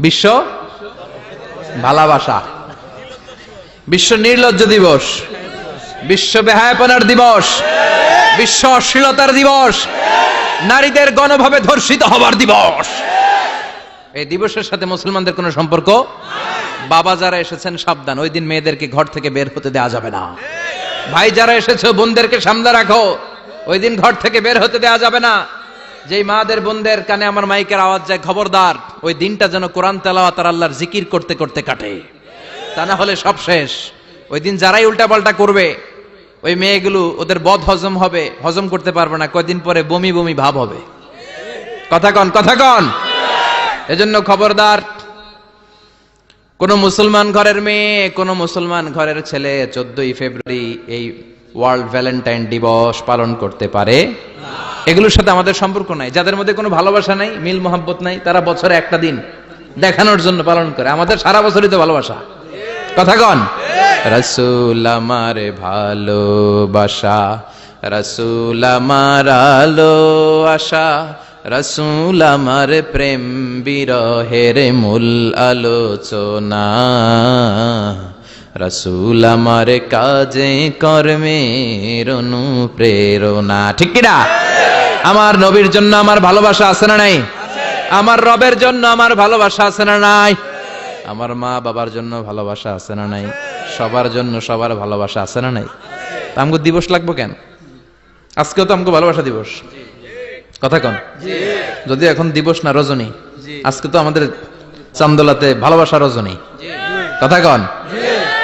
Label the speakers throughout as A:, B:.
A: বিশ্ব ভালোবাসা। বিশ্ব নির্লজ্জ দিবস। বিশ্ব বেহায়াপনার দিবস। বিশ্ব অশ্লীলতার দিবস। নারীদের গণভাবে ধর্ষিত হবার দিবস। এই দিবসের সাথে মুসলমানদের কোনো সম্পর্ক? বাবা যারা এসেছেন, সাবধান। ওই দিন মেয়েদেরকে ঘর থেকে বের হতে দেওয়া যাবে না। ভাই যারা এসেছ, বোনদেরকে সামনে রাখো। ওই দিন ঘর থেকে বের হতে দেওয়া যাবে না। যেই মাদের বোনদের কানে আমার মাইকের আওয়াজ যায়, খবরদার, ওই দিনটা যেন কোরআন তেলাওয়াত তার আল্লাহর জিকির করতে করতে কাটে। তা না হলে সব শেষ। ওই দিন যারাই উল্টাপাল্টা করবে, ওই মেয়েগুলো ওদের বদ হজম হবে, হজম করতে পারবে না, কয়দিন পরে বমি বমি ভাব হবে। কথা কন কথা কন। এজন্য খবরদার, কোন মুসলমান ঘরের মেয়ে, কোন মুসলমান ঘরের ছেলে, চোদ্দই ফেব্রুয়ারি এই ওয়ার্ল্ড ভ্যালেন্টাইন দিবস পালন করতে পারে। এগুলোর সাথে আমাদের সম্পর্ক নাই। যাদের মধ্যে কোনো ভালোবাসা নাই, মিল মোহাব্বত নাই, তারা বছরে একটা দিন দেখানোর জন্য পালন করে। আমাদের সারা বছরই তো ভালোবাসা। কথা কন? রসুল আমার ভালোবাসা, রসুল আমার আলো আশা, রসুল আমার প্রেম বিরহের মূল আলোচনা। রসুল আমার কাজে কর্মের অনুপ্রেরণা। ঠিক কিনা? আমার নবীর জন্য আমার ভালোবাসা আছে না নাই? আমার রবের জন্য আমার ভালোবাসা আছে না নাই? আমার মা বাবার জন্য ভালোবাসা আছে না নাই? সবার জন্য সবার ভালোবাসা আছে না নাই? আমাকে দিবস লাগবো কেন? আজকেও তো আমাকে ভালোবাসা দিবস। কথা কন। যদি এখন দিবস না রজনী, আজকে তো আমাদের চান্দোলাতে ভালোবাসা রজনী। কথা কন।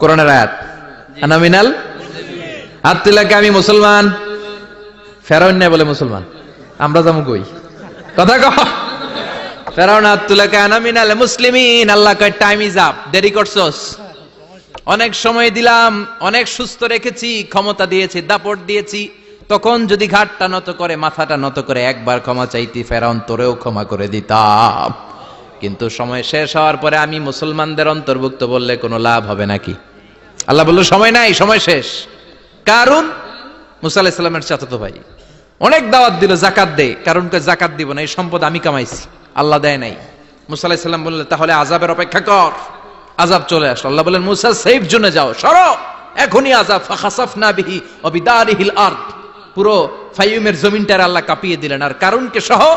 A: কোরআনের আয়াত। আনামিনাল তুলে আমি মুসলমান, ফেরাউন নাই বলে মুসলমান। আমরা যাব কই? কথা কহ ফেরাউন আনামিনাল মুসলিমিন, আল্লাহ টাইম ইজ আপ দেরি করছস। অনেক সময় দিলাম, অনেক সুস্থ রেখেছি, ক্ষমতা দিয়েছি, দাপট দিয়েছি। তখন যদি ঘাটটা নত করে, মাথাটা নত করে, একবার ক্ষমা চাইতি ফেরাউন, তোরেও ক্ষমা করে দিতাম। কিন্তু সময় শেষ হওয়ার পরে আমি মুসলমানদের অন্তর্ভুক্ত বললে কোনো লাভ হবে নাকি? আল্লাহ বলল, সময় নাই, সময় শেষ। কারণ মুসা আলাহিসাল্লামের চাচাতো ভাই। অনেক দাওয়াত দিল জাকাত দে কারণ জাকাত দিব না, এই সম্পদ আমি কামাইছি, আল্লাহ দেয় নাই। মুসা আলাহিসাল্লাম বললেন তাহলে আজাবের অপেক্ষা কর আজাব চলে আসলো। আল্লাহ বলেন মুসা, সেফ জোনে যাও, সরো, এখনই আজাব ফাখাসাফ না বিহি অবিদারিহিল আর্দ। পুরো ফাইউমের জমিনটার আল্লাহ কাঁপিয়ে দিলেন। আর কারণকে সহ?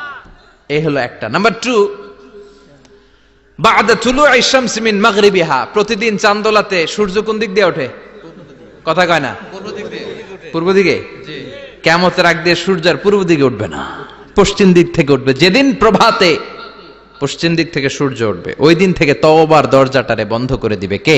A: এই হলো একটা। নাম্বার টু বাদা তুলু মিন মাগরিবিহা। প্রতিদিন চান্দোলাতে সূর্য কোন দিক দিয়ে ওঠে? কথা কয় না? পূর্ব দিকে? কেমতের আগ দিয়ে সূর্য আর পূর্ব দিকে উঠবে না। পশ্চিম দিক থেকে উঠবে। যেদিন প্রভাতে পশ্চিম দিক থেকে সূর্য উঠবে, ওই দিন থেকে তওবার দরজাটারে বন্ধ করে দিবে কে?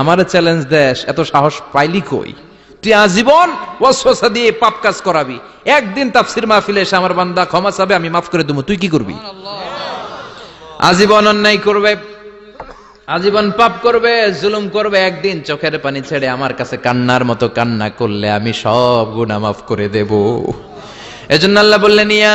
A: আমার চ্যালেঞ্জ দেশ এত সাহস পাইলি কই? তুই আজীবন ওয়াসওয়াসা দিয়ে পাপ কাজ করাবি। একদিন তাফসির মাহফিলে এসে আমার বান্দা ক্ষমা চাবে, আমি মাফ করে দেবো। তুই কি করবি? আজীবন অন্যায় করবে, আজীবন পাপ করবে, জুলুম করবে, একদিন চোখের পানি ছেড়ে আমার কাছে কান্নার মতো কান্না করলে আমি সব গুনাহ মাফ করে দেব। এজন্য আল্লাহ বললেন ইয়া